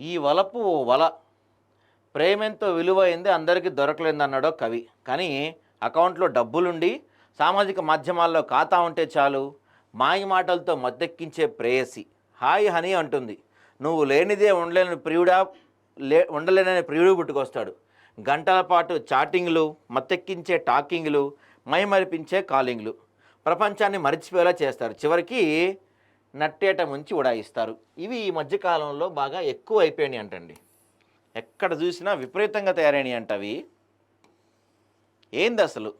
ఈ వలపు ఓ వల ప్రేమెంతో విలువైంది అందరికీ దొరకలేదు అన్నాడో కవి. కానీ అకౌంట్లో డబ్బులుండి సామాజిక మాధ్యమాల్లో ఖాతా ఉంటే చాలు మాయ మాటలతో మద్దెక్కించే ప్రేయసి. హాయ్ హనీ అంటుంది. నువ్వు లేనిదే ఉండలేని ప్రియుడా లే ఉండలేనని ప్రియుడు పుట్టుకొస్తాడు. గంటల పాటు చాటింగ్లు మత్తెక్కించే టాకింగ్లు మైమరిపించే కాలింగ్లు. ప్రపంచాన్ని మరిచిపోయేలా చేస్తారు. చివరికి నట్టేట ముంచి ఉడాయిస్తారు. ఇవి ఈ మధ్యకాలంలో బాగా ఎక్కువ అయిపోయినాయి అంటండి. ఎక్కడ చూసినా విపరీతంగా తయారైనవి అంట అవి. ఏంది అసలు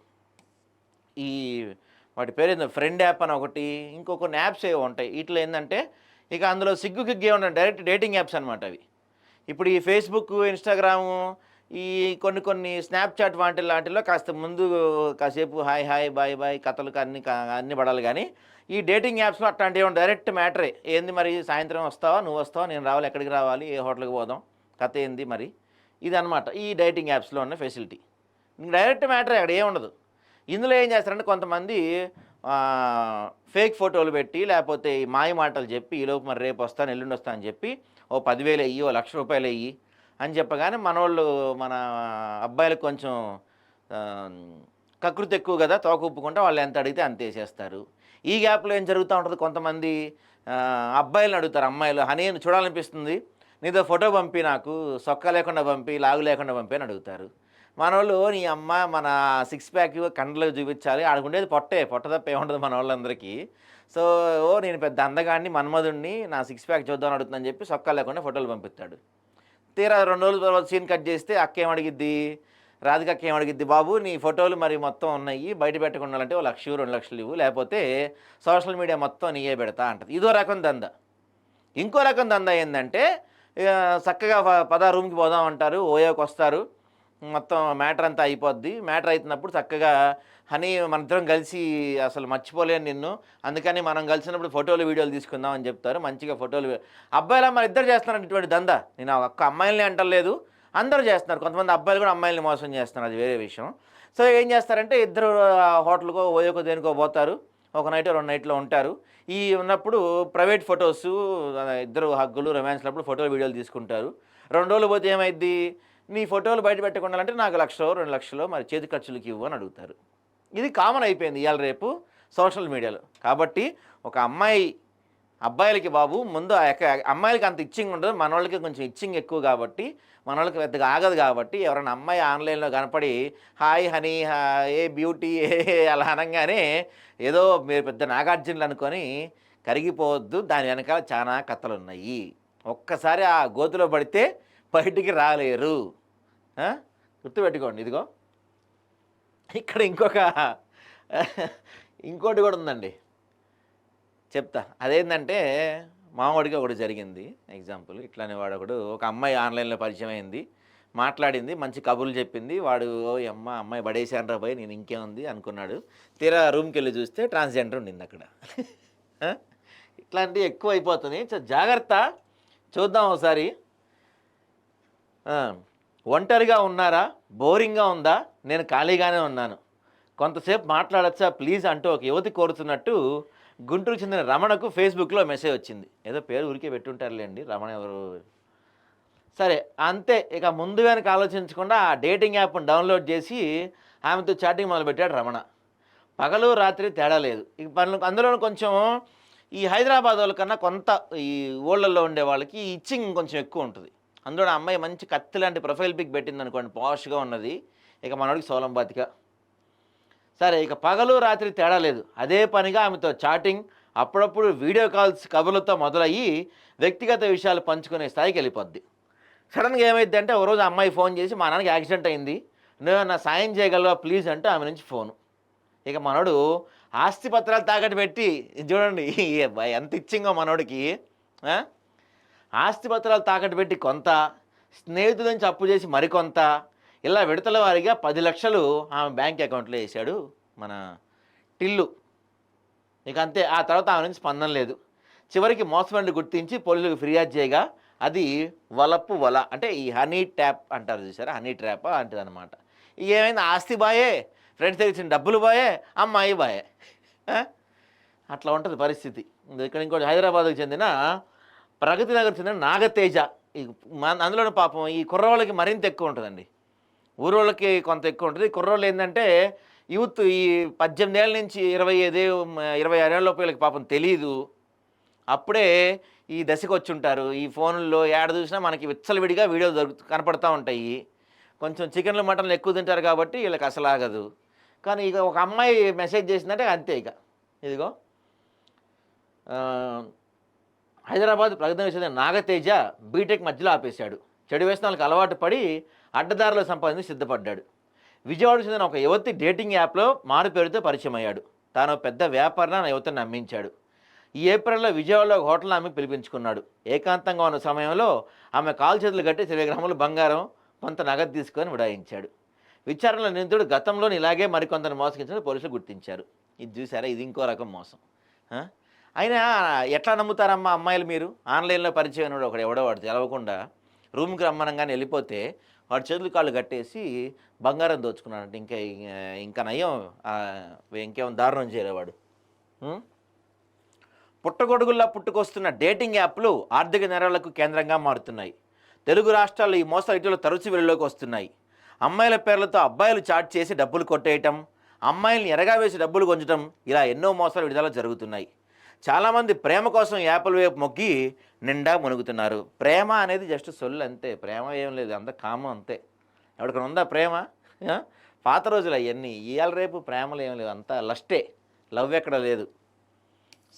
ఈ వాటి పేరు ఏంటో ఫ్రెండ్ యాప్ అని ఒకటి ఇంకో కొన్ని యాప్స్ ఏవో ఉంటాయి. ఇట్లా ఏంటంటే ఇక అందులో సిగ్గు గిగ్గే ఉన్న డైరెక్ట్ డేటింగ్ యాప్స్ అనమాట అవి. ఇప్పుడు ఈ ఫేస్బుక్ ఇన్స్టాగ్రాము ఈ కొన్ని కొన్ని స్నాప్చాట్ వంటి లాంటిలో కాస్త ముందు కాసేపు హాయ్ హాయ్ బాయ్ బాయ్ కథలు అన్ని అన్ని పడాలి కానీ ఈ డేటింగ్ యాప్స్లో అట్లాంటివి డైరెక్ట్ మ్యాటరే. ఏంది మరి సాయంత్రం వస్తావా? నువ్వు వస్తావా? నేను రావాలి. ఎక్కడికి రావాలి? ఏ హోటల్కి పోదాం? కథ ఏంది మరి? ఇది అనమాట ఈ డేటింగ్ యాప్స్లో ఉన్న ఫెసిలిటీ. డైరెక్ట్ మ్యాటరే. అక్కడ ఏముండదు ఇందులో ఏం చేస్తారంటే కొంతమంది ఫేక్ ఫోటోలు పెట్టి లేకపోతే ఈ మాయ మాటలు చెప్పి ఈలోపు మరి రేపు వస్తాను ఎల్లుండి వస్తాను అని చెప్పి ఓ పదివేలు వెయ్యి ఓ లక్ష రూపాయలు వెయ్యి అని చెప్పగానే మనోళ్ళు మన అబ్బాయిలకు కొంచెం కకృతి ఎక్కువ కదా తోక ఉప్పుకుంటే వాళ్ళు ఎంత అడిగితే అంత వేసేస్తారు. ఈ గ్యాప్లో ఏం జరుగుతూ ఉంటుంది కొంతమంది అబ్బాయిలను అడుగుతారు అమ్మాయిలు హనీ చూడాలనిపిస్తుంది? నీతో ఫోటో పంపి నాకు సొక్క లేకుండా పంపి లాగు లేకుండా పంపి అని అడుగుతారు. మనోళ్ళు నీ అమ్మ మన సిక్స్ ప్యాక్ కండలు చూపించాలి ఆడుకుండేది పొట్టే పొట్ట తప్ప ఏముండదు మన వాళ్ళందరికీ సో ఓ నేను పెద్ద అందగాడిని మన్మధుడిని నా సిక్స్ ప్యాక్ చూద్దాం అడుగుతుందని చెప్పి సొక్క లేకుండా ఫోటోలు పంపిస్తాడు. తీరా రెండు రోజుల తర్వాత సీన్ కట్ చేస్తే అక్క ఏమడిగిద్ది రాధిక అక్క ఏమడిగిద్ది బాబు నీ ఫోటోలు మరి మొత్తం ఉన్నాయి బయట పెట్టకుండా ఉండాలంటే ఓ లక్ష రెండు లక్షలు ఇవ్వు లేకపోతే సోషల్ మీడియా మొత్తం నీయే పెడతా అంటది. ఇదో రకం దందా. ఇంకో రకం దందా ఏంటంటే చక్కగా ప- పద రూమ్కి పోదాం అంటారు ఓయోకి వస్తారు మొత్తం మ్యాటర్ అంతా అయిపోద్ది. మ్యాటర్ అవుతున్నప్పుడు చక్కగా హనీ మనందరం కలిసి అసలు మర్చిపోలేను నిన్ను. అందుకని మనం కలిసినప్పుడు ఫోటోలు వీడియోలు తీసుకుందాం అని చెప్తారు. మంచిగా ఫోటోలు అబ్బాయిలు మన ఇద్దరు చేస్తున్నారు ఇటువంటి దందా. నేను ఒక్క అమ్మాయిల్ని అంటలేదు. అందరూ చేస్తున్నారు. కొంతమంది అబ్బాయిలు కూడా అమ్మాయిల్ని మోసం చేస్తున్నారు. అది వేరే విషయం. సో ఏం చేస్తారంటే ఇద్దరు హోటల్కో ఓయోకో దేనికో పోతారు. ఒక నైట్ రెండు నైట్లో ఉంటారు. ఈ ఉన్నప్పుడు ప్రైవేట్ ఫొటోస్ ఇద్దరు హగ్గులు రొమాన్స్లప్పుడు ఫోటోలు వీడియోలు తీసుకుంటారు. రెండు రోజులు పోతే ఏమైద్ది? నీ ఫోటోలు బయట పెట్టకుండా అంటే నాకు లక్షలో రెండు లక్షలో మరి చేతి ఖర్చులకి ఇవ్వు అని అడుగుతారు. ఇది కామన్ అయిపోయింది ఇవాళ రేపు సోషల్ మీడియాలో. కాబట్టి ఒక అమ్మాయి అబ్బాయిలకి బాబు ముందు అమ్మాయిలకి అంత ఇచ్చింగ్ ఉండదు మన వాళ్ళకి కొంచెం ఇచ్చింగ్ ఎక్కువ కాబట్టి మన వాళ్ళకి పెద్దగా ఆగదు కాబట్టి ఎవరైనా అమ్మాయి ఆన్లైన్లో కనపడి hi honey hey beauty hey అలా అనగానే ఏదో మీరు పెద్ద నాగార్జునులు అనుకొని కరిగిపోవద్దు దాని వెనకాల చాలా కథలు ఉన్నాయి ఒక్కసారి ఆ గోతులో పడితే బయటికి రాలేరు. గుర్తుపెట్టుకోండి ఇదిగో. ఇక్కడ ఇంకొక ఇంకోటి కూడా ఉందండి. చెప్తా. అదేంటంటే మామూడిగా ఒకటి జరిగింది ఎగ్జాంపుల్. ఇట్లానే వాడు ఒకడు ఒక అమ్మాయి ఆన్లైన్లో పరిచయం అయింది మాట్లాడింది మంచి కబుర్లు చెప్పింది. వాడు ఓ అమ్మ అమ్మాయి పడేసాను రా పోయి నేను ఇంకేముంది అనుకున్నాడు. తీరా రూమ్కి వెళ్ళి చూస్తే ట్రాన్స్జెండర్ ఉండింది అక్కడ. ఇట్లాంటివి ఎక్కువ అయిపోతున్నాయి జాగ్రత్త. చూద్దాం ఒకసారి. ఒంటరిగా ఉన్నారా? బోరింగ్గా ఉందా? నేను ఖాళీగానే ఉన్నాను. కొంతసేపు మాట్లాడచ్చా? ప్లీజ్ అంటూ ఒక యువతి కోరుతున్నట్టు గుంటూరు చెందిన రమణకు ఫేస్బుక్లో మెసేజ్ వచ్చింది. ఏదో పేరు ఊరికే పెట్టుంటారులేండి రమణ ఎవరు? సరే అంతే. ఇక ముందు వెనక ఆలోచించకుండా ఆ డేటింగ్ యాప్ను డౌన్లోడ్ చేసి ఆమెతో చాటింగ్ మొదలుపెట్టాడు రమణ. పగలు రాత్రి తేడా లేదు. ఇక పనులు అందులో కొంచెం ఈ హైదరాబాద్ వాళ్ళకన్నా కొంత ఈ ఊళ్ళల్లో ఉండే వాళ్ళకి ఇచ్చింగ్ కొంచెం ఎక్కువ ఉంటుంది. అందులో అమ్మాయి మంచి కత్తి లాంటి ప్రొఫైల్ పిక్ పెట్టింది అనుకోండి పాష్గా ఉన్నది. ఇక మనోడికి సోలం బాతిక. సరే ఇక పగలు రాత్రి తేడా లేదు. అదే పనిగా ఆమెతో చాటింగ్ అప్పుడప్పుడు వీడియో కాల్స్ కబుర్లతో మొదలయ్యి వ్యక్తిగత విషయాలు పంచుకునే స్థాయికి వెళ్ళిపోద్ది. సడన్గా ఏమైంది అంటే ఒకరోజు అమ్మాయి ఫోన్ చేసి మా నాన్నకి యాక్సిడెంట్ అయింది. నువ్వు నా సాయం చేయగలవా ప్లీజ్? అంటే ఆమె నుంచి ఫోను. ఇక మనోడు ఆస్తి పత్రాలు తాకట్టు పెట్టి చూడండి ఎంత ఇచ్చింగో మనోడికి ఆస్తిపత్రాలు ఆస్తి పత్రాలు తాకట్టు పెట్టి కొంత స్నేహితుల నుంచి అప్పు చేసి మరికొంత ఇలా విడతల వారిగా పది లక్షలు ఆమె బ్యాంక్ అకౌంట్లో వేశాడు మన టిల్లు. ఇక అంతే ఆ తర్వాత ఆమె నుంచి స్పందన లేదు. చివరికి మోసమండి గుర్తించి పోలీసులకు ఫిర్యాదు చేయగా అది వలపు వల అంటే ఈ హనీ ట్యాప్ అంటారు చూసారా? హనీ ట్రాప్ అంటది అనమాట ఏమైంది? ఆస్తి బాయే ఫ్రెండ్స్ దగ్గర ఇచ్చిన డబ్బులు బాయే అమ్మాయి బాయే. అట్లా ఉంటుంది పరిస్థితి. ఇక్కడ ఇంకోటి హైదరాబాద్కు చెందిన ప్రగతి నగర్ చెందిన నాగతేజ. ఈ మన అందులోనే పాపం ఈ కుర్రోళ్ళకి మరింత ఎక్కువ ఉంటుందండి. ఊరోళ్ళకి కొంత ఎక్కువ ఉంటుంది. కుర్రోళ్ళు ఏంటంటే యూత్ ఈ పద్దెనిమిది ఏళ్ళ నుంచి ఇరవై ఐదు ఇరవై ఆరేళ్ళ పిల్లలకి పాపం తెలియదు అప్పుడే ఈ దశకు వచ్చి ఉంటారు ఈ ఫోన్లో ఏడ చూసినా మనకి విచ్చలవిడిగా వీడియో దొరుకు కనపడుతూ ఉంటాయి. కొంచెం చికెన్లు మటన్లు ఎక్కువ తింటారు కాబట్టి వీళ్ళకి అసలు ఆగదు. కానీ ఇక ఒక అమ్మాయి మెసేజ్ చేసిందంటే అంతే ఇక. ఇదిగో. హైదరాబాద్ ప్రగతి చెందిన నాగతేజ బీటెక్ మధ్యలో ఆపేశాడు. చెడు వ్యసనాలకు అలవాటు పడి అడ్డదారులు సంపాదించి సిద్ధపడ్డాడు. విజయవాడ చెందిన ఒక యువతి డేటింగ్ యాప్లో మారు పేరుతో పరిచయం అయ్యాడు. తాను పెద్ద వ్యాపారాన్ని ఆ యువతిని నమ్మించాడు. ఈ ఏప్రిల్లో విజయవాడలో ఒక హోటల్ ఆమె పిలిపించుకున్నాడు. ఏకాంతంగా ఉన్న సమయంలో ఆమె కాలు చేతులు కట్టి ఇరవై గ్రాములు బంగారం కొంత నగదు తీసుకొని విడాయించాడు. విచారణలో నిందితుడు గతంలో ఇలాగే మరికొందరు మోసగించిన పోలీసులు గుర్తించారు. ఇది చూసారా? ఇది ఇంకో రకం మోసం. అయినా ఎట్లా నమ్ముతారమ్మా అమ్మాయిలు మీరు? ఆన్లైన్లో పరిచయం అయినవాడు ఒకడు ఎవడో వాడు తెలవకుండా రూమ్కి రమ్మనంగానే వెళ్ళిపోతే వాడు చేతులు కాళ్ళు కట్టేసి బంగారం దోచుకున్నాడంటే. ఇంకా ఇంకా నయం ఇంకేం దారుణం చేయలేవాడు పుట్టగొడుగుల్లో పుట్టగొడుగుల్లా పుట్టుకొస్తున్న డేటింగ్ యాప్లు ఆర్థిక నేరాలకు కేంద్రంగా మారుతున్నాయి. తెలుగు రాష్ట్రాల్లో ఈ మోసాలు ఇటీవల తరచు వెలుగులోకి వస్తున్నాయి. అమ్మాయిల పేర్లతో అబ్బాయిలు చాట్ చేసి డబ్బులు కొట్టేయటం అమ్మాయిల్ని ఎరగా వేసి డబ్బులు కొంచడం ఇలా ఎన్నో మోసాలు విడుదల జరుగుతున్నాయి. చాలామంది ప్రేమ కోసం యాపల వైపు మొగ్గి నిండా మునుగుతున్నారు. ప్రేమ అనేది జస్ట్ సొల్లు అంతే. ప్రేమ ఏం లేదు. అంత కామం అంతే. ఎవరికైనా ఉందా ప్రేమ? పాత రోజులు అవన్నీ. ఇవాళ రేపు ప్రేమలు ఏం లేవు. అంతా లస్టే లవ్ ఎక్కడ లేదు.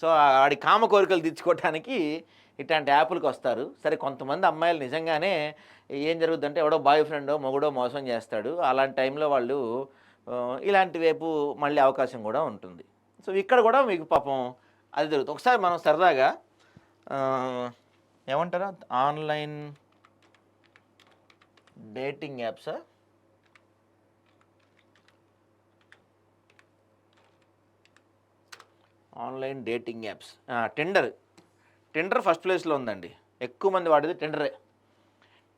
సో ఆడి కామ కోరికలు తీర్చుకోవడానికి ఇట్లాంటి యాప్లకు వస్తారు. సరే కొంతమంది అమ్మాయిలు నిజంగానే ఏం జరుగుతుందంటే ఎవడో బాయ్ ఫ్రెండో మొగుడో మోసం చేస్తాడు. అలాంటి టైంలో వాళ్ళు ఇలాంటి వైపు మళ్ళీ అవకాశం కూడా ఉంటుంది. సో ఇక్కడ కూడా మీకు పాపం అది జరుగుతుంది. ఒకసారి మనం సరదాగా ఏమంటారా? Online dating యాప్సా? Online dating apps. Tinder Tinder first ప్లేస్లో ఉందండి. ఎక్కువ మంది వాడేది టెండరే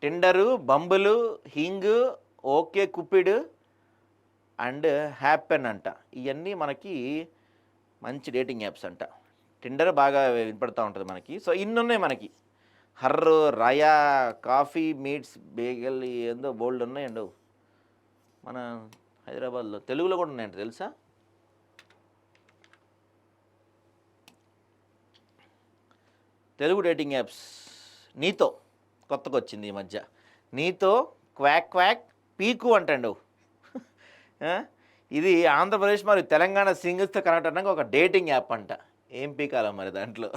Tinder Bumble Hinge OkCupid and Happn అంట. ఇవన్నీ మనకి మంచి డేటింగ్ యాప్స్ అంట. టెండర్ బాగా వినపడుతూ ఉంటుంది మనకి. సో ఇన్ని ఉన్నాయి మనకి. హర్రు రయా కాఫీ మీట్స్ బేగల్ ఏందో బోల్డ్ ఉన్నాయండు మన హైదరాబాద్లో. తెలుగులో కూడా ఉన్నాయంట తెలుసా? Telugu dating apps. నీతో కొత్తగా వచ్చింది ఈ మధ్య. నీతో క్వాక్ క్వాక్ పీకు అంటాడు. ఇది ఆంధ్రప్రదేశ్ మరియు తెలంగాణ సింగిల్స్తో కనెక్ట్ అన్నాక ఒక డేటింగ్ యాప్ అంట. ఏం పీకాలా మరి దాంట్లో?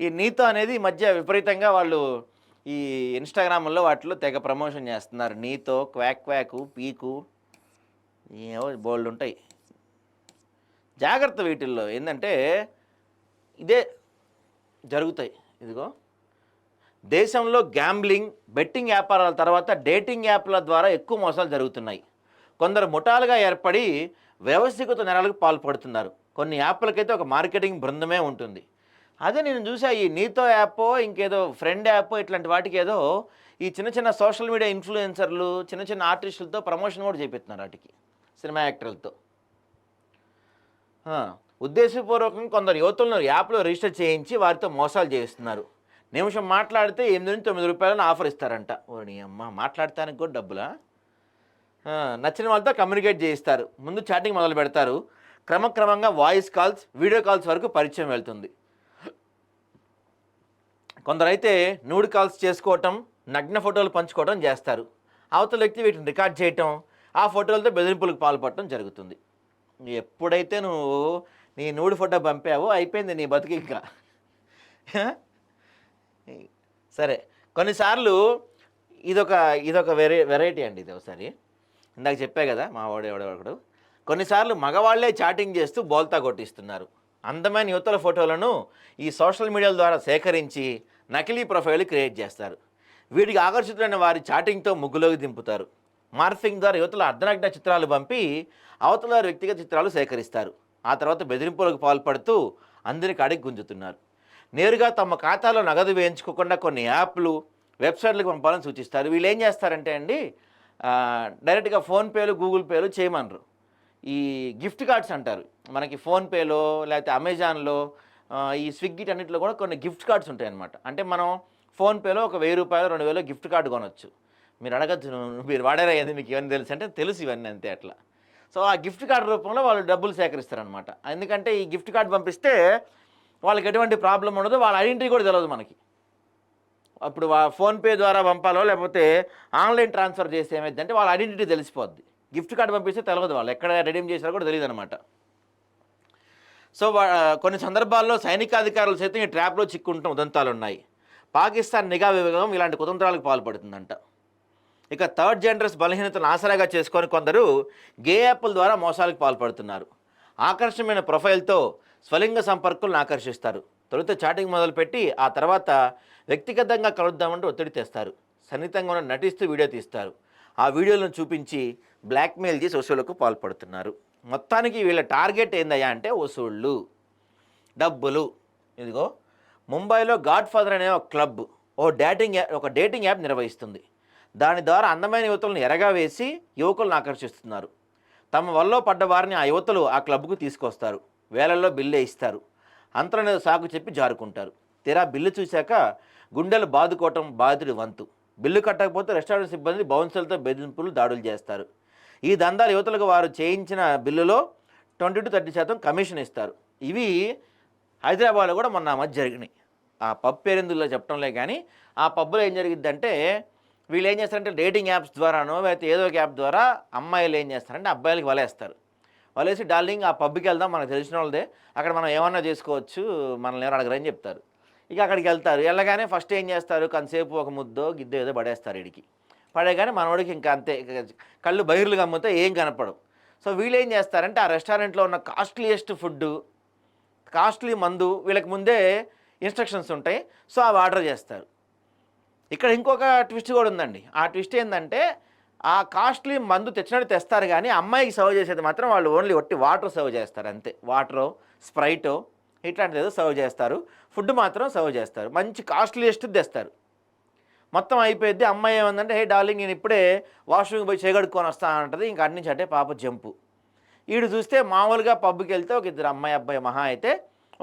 ఈ నీతో అనేది ఈ మధ్య విపరీతంగా వాళ్ళు ఈ ఇన్స్టాగ్రామ్లో వాటిలో తెగ ప్రమోషన్ చేస్తున్నారు. నీతో క్వాక్ క్వాకు పీకు ఏవో బోల్డ్ ఉంటాయి. జాగ్రత్త వీటిల్లో ఏంటంటే ఇదే జరుగుతాయి. ఇదిగో. దేశంలో గ్యాంబ్లింగ్ బెట్టింగ్ వ్యాపారాల తర్వాత డేటింగ్ యాప్ల ద్వారా ఎక్కువ మోసాలు జరుగుతున్నాయి. కొందరు ముఠాలుగా ఏర్పడి వ్యవస్థీకృత నేరాలకు పాల్పడుతున్నారు. కొన్ని యాప్లకైతే ఒక మార్కెటింగ్ బృందమే ఉంటుంది. అదే నేను చూసా ఈ నీతో యాప్ ఇంకేదో ఫ్రెండ్ యాప్ ఇట్లాంటి వాటికి ఏదో ఈ చిన్న చిన్న సోషల్ మీడియా ఇన్ఫ్లుయెన్సర్లు చిన్న చిన్న ఆర్టిస్టులతో ప్రమోషన్ కూడా చేపిస్తున్నారు వాటికి సినిమా యాక్టర్లతో. ఉద్దేశపూర్వకంగా కొందరు యువతులను యాప్లో రిజిస్టర్ చేయించి వారితో మోసాలు చేయిస్తున్నారు. నిమిషం మాట్లాడితే ఎనిమిది నుంచి తొమ్మిది రూపాయలను ఆఫర్ ఇస్తారంట. ఓడి అమ్మ మాట్లాడటానికి కూడా డబ్బులా? నచ్చిన వాళ్ళతో కమ్యూనికేట్ చేయిస్తారు. ముందు చాటింగ్ మొదలు పెడతారు. క్రమక్రమంగా వాయిస్ కాల్స్ వీడియో కాల్స్ వరకు పరిచయం వెళ్తుంది. కొందరైతే నూడ్ కాల్స్ చేసుకోవటం నగ్న ఫోటోలు పంచుకోవటం చేస్తారు. అవతల వ్యక్తి వీటిని రికార్డ్ చేయటం ఆ ఫోటోలతో బెదిరింపులకు పాల్పడటం జరుగుతుంది. ఎప్పుడైతే నువ్వు నీ నూడు ఫోటో పంపావో అయిపోయింది నీ బతుకు ఇంకా. సరే కొన్నిసార్లు ఇదొక ఇదొక వెరై వెరైటీ అండి ఇది ఒకసారి. ఇందాక చెప్పా కదా మా వాడు ఎవడెవడు కొన్నిసార్లు మగవాళ్ళే చాటింగ్ చేస్తూ బోల్తా కొట్టిస్తున్నారు. అందమైన యువతల ఫోటోలను ఈ సోషల్ మీడియాల ద్వారా సేకరించి నకిలీ ప్రొఫైల్ క్రియేట్ చేస్తారు. వీటికి ఆకర్షితులైన వారి చాటింగ్తో ముగ్గులోకి దింపుతారు. మార్ఫింగ్ ద్వారా యువతల అర్ధనగ్న చిత్రాలు పంపి అవతల వ్యక్తిగత చిత్రాలు సేకరిస్తారు. ఆ తర్వాత బెదిరింపులకు పాల్పడుతూ అందరికి అడిగి గుంజుతున్నారు. నేరుగా తమ ఖాతాలో నగదు వేయించుకోకుండా కొన్ని యాప్లు వెబ్సైట్లకు పంపాలని సూచిస్తారు. వీళ్ళు ఏం చేస్తారంటే అండి డైరెక్ట్గా ఫోన్పేలు గూగుల్ పేలు చేయమనరు. ఈ గిఫ్ట్ కార్డ్స్ అంటారు. మనకి ఫోన్పేలో లేకపోతే అమెజాన్లో ఈ స్విగ్గీ అన్నింటిలో కూడా కొన్ని గిఫ్ట్ కార్డ్స్ ఉంటాయి అనమాట అంటే మనం ఫోన్పేలో ఒక వెయ్యి రూపాయలు రెండు వేలు గిఫ్ట్ కార్డు కొనవచ్చు మీరు అడగచ్చు మీరు వాడారా ఏది మీకు ఇవన్నీ తెలుసు అంటే తెలుసు ఇవన్నీ అంతే అట్లా. సో ఆ గిఫ్ట్ కార్డు రూపంలో వాళ్ళు డబ్బులు సేకరిస్తారనమాట ఎందుకంటే ఈ గిఫ్ట్ కార్డు పంపిస్తే వాళ్ళకి ఎటువంటి ప్రాబ్లం ఉండదు వాళ్ళ ఐడెంటిటీ కూడా తెలియదు మనకి. అప్పుడు వా- ఫోన్పే ద్వారా పంపాలో లేకపోతే ఆన్లైన్ ట్రాన్స్ఫర్ చేస్తే ఏమైందంటే వాళ్ళ ఐడెంటిటీ తెలిసిపోద్ది. గిఫ్ట్ కార్డు పంపిస్తే తెలియదు వాళ్ళు. ఎక్కడ రెడీమ్ చేశారో కూడా తెలియదు అనమాట సో కొన్ని సందర్భాల్లో సైనికాధికారులు సైతం ఈ ట్రాప్లో చిక్కుంటున్న ఉదంతాలు ఉన్నాయి పాకిస్తాన్ నిఘా విభాగం ఇలాంటి కుతంత్రాలకు పాల్పడుతుందంట. ఇక థర్డ్ జెండర్స్ బలహీనతను ఆసరాగా చేసుకొని కొందరు గే యాప్ల ద్వారా మోసాలకు పాల్పడుతున్నారు. ఆకర్షణమైన ప్రొఫైల్తో స్వలింగ సంపర్కులను ఆకర్షిస్తారు. తొలుత చాటింగ్ మొదలుపెట్టి ఆ తర్వాత వ్యక్తిగతంగా కలుద్దామంటూ ఒత్తిడి తెస్తారు. సన్నిహితంగా ఉన్న నటిస్తూ వీడియో తీస్తారు. ఆ వీడియోలను చూపించి బ్లాక్మెయిల్ చేసి వసూళ్ళకు పాల్పడుతున్నారు. మొత్తానికి వీళ్ళ టార్గెట్ ఏందయ్యా అంటే వసూళ్ళు డబ్బులు. ఇదిగో ముంబైలో గాడ్ ఫాదర్ అనే ఒక క్లబ్ ఓ డేటింగ్ యాప్ ఒక డేటింగ్ యాప్ నిర్వహిస్తుంది. దాని ద్వారా అందమైన యువతులను ఎరగా వేసి యువకులను ఆకర్షిస్తున్నారు. తమ వల్ల పడ్డ వారిని ఆ యువతలు ఆ క్లబ్కు తీసుకొస్తారు. వేలల్లో బిల్లే ఇస్తారు. అంతరం సాకు చెప్పి జారుకుంటారు. తీరా బిల్లు చూశాక గుండెలు బాదుకోవటం బాధితుడి వంతు. బిల్లు కట్టకపోతే రెస్టారెంట్ సిబ్బంది బౌన్సర్లతో బెదిరింపులు దాడులు చేస్తారు. ఈ దందాలు యువతలకు వారు చేయించిన బిల్లులో ట్వంటీ టు థర్టీ శాతం కమిషన్ ఇస్తారు. ఇవి హైదరాబాద్లో కూడా మొన్న ఆ మధ్య జరిగినాయి. ఆ పబ్ పేరెందులో చెప్పడంలే కానీ ఆ పబ్లో ఏం జరిగిద్దంటే వీళ్ళు ఏం చేస్తారంటే డేటింగ్ యాప్స్ ద్వారానో లేకపోతే ఏదో ఒక యాప్ ద్వారా అమ్మాయిలు ఏం చేస్తారంటే అబ్బాయిలకి వలేస్తారు. వలేసి డార్లింగ్ ఆ పబ్కి వెళ్దాం మనకు తెలిసిన వాళ్ళదే. అక్కడ మనం ఏమన్నా చేసుకోవచ్చు మనల్ని ఎవరు అడగరని చెప్తారు. ఇక అక్కడికి వెళ్తారు. వెళ్ళగానే ఫస్ట్ ఏం చేస్తారు? కొంతసేపు ఒక ముద్దో గిద్దో ఏదో పడేస్తారు ఇడికి పడే కానీ మనవాడికి ఇంకా అంతే. కళ్ళు బహిర్లు గమ్మితే ఏం కనపడవు. సో వీళ్ళు ఏం చేస్తారంటే ఆ రెస్టారెంట్లో ఉన్న కాస్ట్లీయెస్ట్ ఫుడ్ కాస్ట్లీ మందు వీళ్ళకి ముందే ఇన్స్ట్రక్షన్స్ ఉంటాయి. సో అవి ఆర్డర్ చేస్తారు. ఇక్కడ ఇంకొక ట్విస్ట్ కూడా ఉందండి. ఆ ట్విస్ట్ ఏంటంటే ఆ కాస్ట్లీ మందు తెచ్చినట్టు తెస్తారు కానీ అమ్మాయికి సర్వ్ చేసేది మాత్రం వాళ్ళు ఓన్లీ ఒట్టి వాటర్ సర్వ్ చేస్తారు అంతే. వాటరో స్ప్రైటో ఇట్లాంటిది ఏదో సర్వ్ చేస్తారు. ఫుడ్ మాత్రం సర్వ్ చేస్తారు. మంచి కాస్ట్లీయెస్ట్ తెస్తారు. మొత్తం అయిపోయింది అమ్మాయి ఏమందంటే హే డార్లింగ్ నేను ఇప్పుడే వాష్రూమ్కి పోయి చేయగడుక్కొని వస్తాను అంటది. ఇంకా అటు నుంచి అంటే పాప జంపు. వీడు చూస్తే మామూలుగా పబ్కి వెళ్తే ఒక ఇద్దరు అమ్మాయి అబ్బాయి మహా అయితే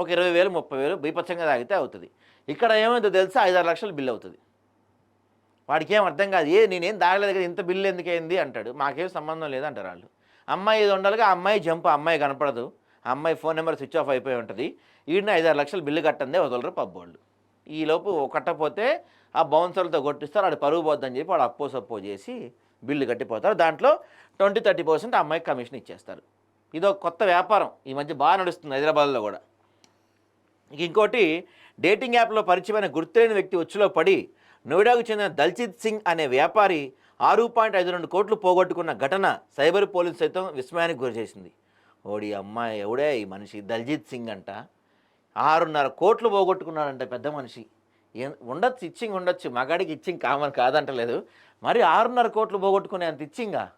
ఒక ఇరవై వేలు ముప్పై వేలు బీపచ్చంగా తాగితే అవుతుంది. ఇక్కడ ఏమైందో తెలుసా? ఐదారు లక్షలు బిల్ అవుతుంది. వాడికి ఏం అర్థం కాదు. ఏ నేనేం తాగలేదు కదా ఇంత బిల్లు ఎందుకైంది అంటాడు. మాకేం సంబంధం లేదు అంటారు వాళ్ళు అమ్మాయి ఇది ఉండాలిగా ఆ అమ్మాయి జంప్. ఆ అమ్మాయి కనపడదు. ఆ అమ్మాయి ఫోన్ నెంబర్ స్విచ్ ఆఫ్ అయిపోయి ఉంటుంది. వీడిని ఐదారు లక్షలు బిల్లు కట్టందే వదలరు పబ్ వాళ్ళు ఈలోపు కట్టకపోతే ఆ బౌన్సర్లతో కొట్టిస్తారు వాడు పరుగు పోద్దని చెప్పి వాడు అప్పో సప్పో చేసి బిల్లు కట్టిపోతారు. దాంట్లో ట్వంటీ థర్టీ పర్సెంట్ అమ్మాయికి కమిషన్ ఇచ్చేస్తారు. ఇదో కొత్త వ్యాపారం. ఈ మధ్య బాగా నడుస్తుంది హైదరాబాద్లో కూడా. ఇంకోటి డేటింగ్ యాప్లో పరిచయమైన గుర్తులేని వ్యక్తి ఉచ్చులో పడి నోయిడాకు చెందిన దల్జిత్ సింగ్ అనే వ్యాపారి ఆరు పాయింట్ ఐదు రెండు కోట్లు పోగొట్టుకున్న ఘటన సైబర్ పోలీసు సైతం విస్మయానికి గురిచేసింది ఓడి అమ్మాయి ఎవడే ఈ మనిషి? దల్జిత్ సింగ్ అంట. ఆరున్నర కోట్లు పోగొట్టుకున్నాడంట పెద్ద మనిషి. ఉండొచ్చు ఇచ్చింగ్ ఉండొచ్చు. మగాడికి ఇచ్చింగ్ కామన్ కాదంటలేదు. మరి ఆరున్నర కోట్లు పోగొట్టుకునే అంత ఇచ్చింగా?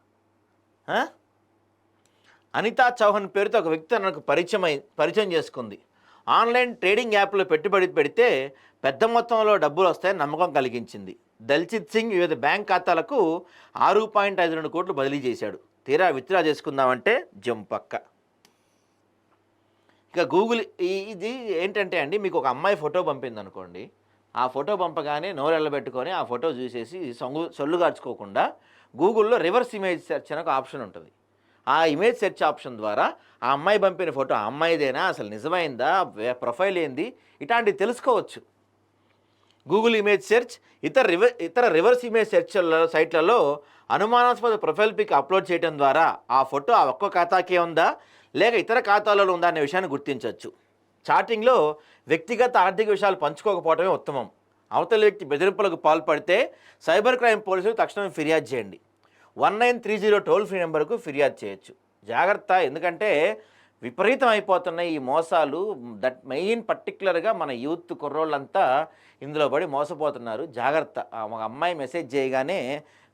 అనితా చౌహాన్ పేరుతో ఒక వ్యక్తి నాకు పరిచయం పరిచయం చేసుకుంది. ఆన్లైన్ ట్రేడింగ్ యాప్లో పెట్టుబడి పెడితే పెద్ద మొత్తంలో డబ్బులు వస్తాయని నమ్మకం కలిగించింది. దల్చిత్ సింగ్ వివిధ బ్యాంక్ ఖాతాలకు ఆరు పాయింట్ ఐదు రెండు కోట్లు బదిలీ చేశాడు. తీరా విత్డ్రా చేసుకుందామంటే జంపక్క ఇక గూగుల్ ఈ- ఇది ఏంటంటే అండి మీకు ఒక అమ్మాయి ఫోటో పంపింది అనుకోండి ఆ ఫోటో పంపగానే నోరెళ్ళబెట్టుకొని ఆ ఫోటో చూసేసి సొంగు సొల్లుగార్చుకోకుండా గూగుల్లో రివర్స్ ఇమేజ్ సెర్చ్ అని ఒక ఆప్షన్ ఉంటుంది. ఆ ఇమేజ్ సెర్చ్ ఆప్షన్ ద్వారా ఆ అమ్మాయి పంపిన ఫోటో ఆ అమ్మాయిదేనా? అసలు నిజమైందా? ప్రొఫైల్ ఏంది? ఇట్లాంటివి తెలుసుకోవచ్చు. గూగుల్ ఇమేజ్ సెర్చ్ ఇతర రివర్ ఇతర రివర్స్ ఇమేజ్ సెర్చ్లలో సైట్లలో అనుమానాస్పద ప్రొఫైల్ పిక్ అప్లోడ్ చేయడం ద్వారా ఆ ఫోటో ఆ ఒక్క ఖాతాకే ఉందా? లేక ఇతర ఖాతాలలో ఉందా అనే విషయాన్ని గుర్తించవచ్చు. చాటింగ్లో వ్యక్తిగత ఆర్థిక విషయాలు పంచుకోకపోవడమే ఉత్తమం. అవతల వ్యక్తి బెదిరింపులకు పాల్పడితే సైబర్ క్రైమ్ పోలీసులు తక్షణం ఫిర్యాదు చేయండి. One nine three zero toll free నెంబర్కు ఫిర్యాదు చేయొచ్చు. జాగ్రత్త ఎందుకంటే విపరీతం అయిపోతున్నాయి ఈ మోసాలు. దట్ మెయిన్ పర్టికులర్గా మన యూత్ కుర్రోళ్ళంతా ఇందులో పడి మోసపోతున్నారు. జాగ్రత్త. ఒక అమ్మాయి మెసేజ్ చేయగానే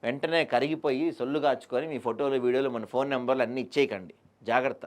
వెంటనే కరిగిపోయి సొల్లు కాచుకొని మీ ఫోటోలు వీడియోలు మన ఫోన్ నెంబర్లు అన్నీ ఇచ్చేయకండి. జాగ్రత్త.